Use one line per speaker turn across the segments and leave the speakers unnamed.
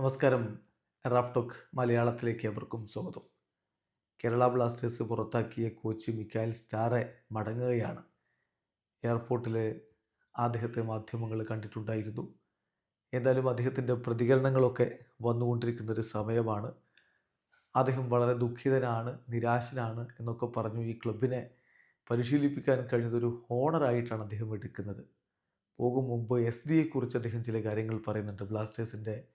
നമസ്കാരം. റാഫ്ടോക്ക് മലയാളത്തിലേക്ക് എവർക്കും സ്വാഗതം. കേരള ബ്ലാസ്റ്റേഴ്സ് പുറത്താക്കിയ കോച്ച് മിക്കായൽ സ്റ്റാറെ മടങ്ങുകയാണ്. എയർപോർട്ടിൽ അദ്ദേഹത്തെ മാധ്യമങ്ങൾ കണ്ടിട്ടുണ്ടായിരുന്നു. എന്തായാലും അദ്ദേഹത്തിന്റെ പ്രതികരണങ്ങളൊക്കെ വന്നുകൊണ്ടിരിക്കുന്ന ഒരു സമയമാണ്. അദ്ദേഹം വളരെ ദുഃഖിതനാണ് നിരാശനാണ് എന്നൊക്കെ പറഞ്ഞു ഈ ക്ലബിനെ പരിശീലിപ്പിക്കാൻ കഴിഞ്ഞതൊരു ഹോണറായിട്ടാണ് അദ്ദേഹം എടുക്കുന്നത്. പോകും മുമ്പ് എസ് ഡിയെക്കുറിച്ച് അദ്ദേഹം ചില കാര്യങ്ങൾ പറയുന്നുണ്ട് ബ്ലാസ്റ്റേഴ്സിന്റെ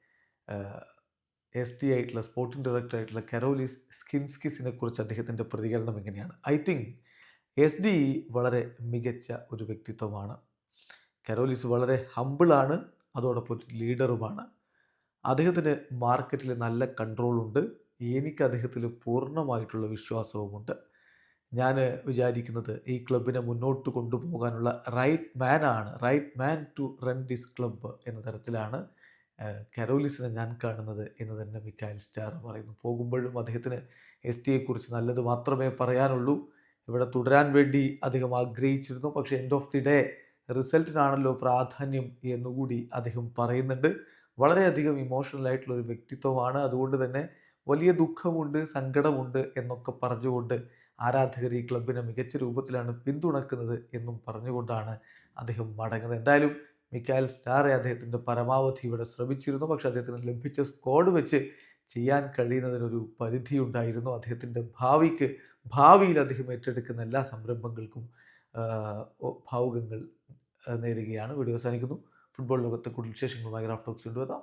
എസ് പി ആയിട്ടുള്ള സ്പോർട്ടിംഗ് ഡയറക്ടർ ആയിട്ടുള്ള കരോലിസ് സ്കിൻസ്കിസിനെ കുറിച്ച് അദ്ദേഹത്തിന്റെ പ്രതികരണം എങ്ങനെയാണ്? ഐ തിങ്ക് എസ് ഡി വളരെ മികച്ച ഒരു വ്യക്തിത്വമാണ്. കരോലിസ് വളരെ ഹമ്പിളാണ് അതോടൊപ്പം ലീഡറുമാണ് അദ്ദേഹത്തിന് മാർക്കറ്റിൽ നല്ല കൺട്രോളുണ്ട് എനിക്ക് അദ്ദേഹത്തിൽ പൂർണമായിട്ടുള്ള വിശ്വാസവുമുണ്ട്. ഞാൻ വിചാരിക്കുന്നത് ഈ ക്ലബിനെ മുന്നോട്ട് കൊണ്ടുപോകാനുള്ള റൈറ്റ് മാൻ ആണ്. Right man to run this club എന്ന തരത്തിലാണ്. കരോലിസിനെ ഞാൻ കാണുന്നത് എന്ന് തന്നെ മിക്കായൽ സ്റ്റാർ പറയുന്നു. പോകുമ്പോഴും അദ്ദേഹത്തിന് എസ് ടിയെക്കുറിച്ച് നല്ലത് മാത്രമേ പറയാനുള്ളൂ. ഇവിടെ തുടരാൻ വേണ്ടി അദ്ദേഹം ആഗ്രഹിച്ചിരുന്നു. പക്ഷേ എൻഡ് ഓഫ് ദി ഡേ റിസൾട്ടിനാണല്ലോ പ്രാധാന്യം എന്നുകൂടി അദ്ദേഹം പറയുന്നുണ്ട്. വളരെയധികം ഇമോഷണൽ ആയിട്ടുള്ള ഒരു വ്യക്തിത്വമാണ്. അതുകൊണ്ട് തന്നെ വലിയ ദുഃഖമുണ്ട് സങ്കടമുണ്ട് എന്നൊക്കെ പറഞ്ഞുകൊണ്ട് ആരാധകർ ഈ ക്ലബിനെ മികച്ച രൂപത്തിലാണ് പിന്തുണക്കുന്നത് എന്നും പറഞ്ഞുകൊണ്ടാണ് അദ്ദേഹം മടങ്ങുന്നത്. എന്തായാലും മിക്കായൽ സ്റ്റാറെ അദ്ദേഹത്തിന്റെ പരമാവധി ഇവിടെ ശ്രമിച്ചിരുന്നു. പക്ഷേ അദ്ദേഹത്തിന് ലഭിച്ച സ്കോഡ് വെച്ച് ചെയ്യാൻ കഴിയുന്നതിനൊരു പരിധിയുണ്ടായിരുന്നു. അദ്ദേഹത്തിന്റെ ഭാവിക്ക് ഭാവിയിൽ അദ്ദേഹം ഏറ്റെടുക്കുന്ന എല്ലാ സംരംഭങ്ങൾക്കും ഭാവുകങ്ങൾ നേരുകയാണ്. വീഡിയോ അവസാനിക്കുന്നു. ഫുട്ബോൾ ലോകത്തെ കൂടുതൽ വിശേഷങ്ങളുമായി റാഫ്റ്റോക്സ് ടോക്സ് കൊണ്ടുവരാം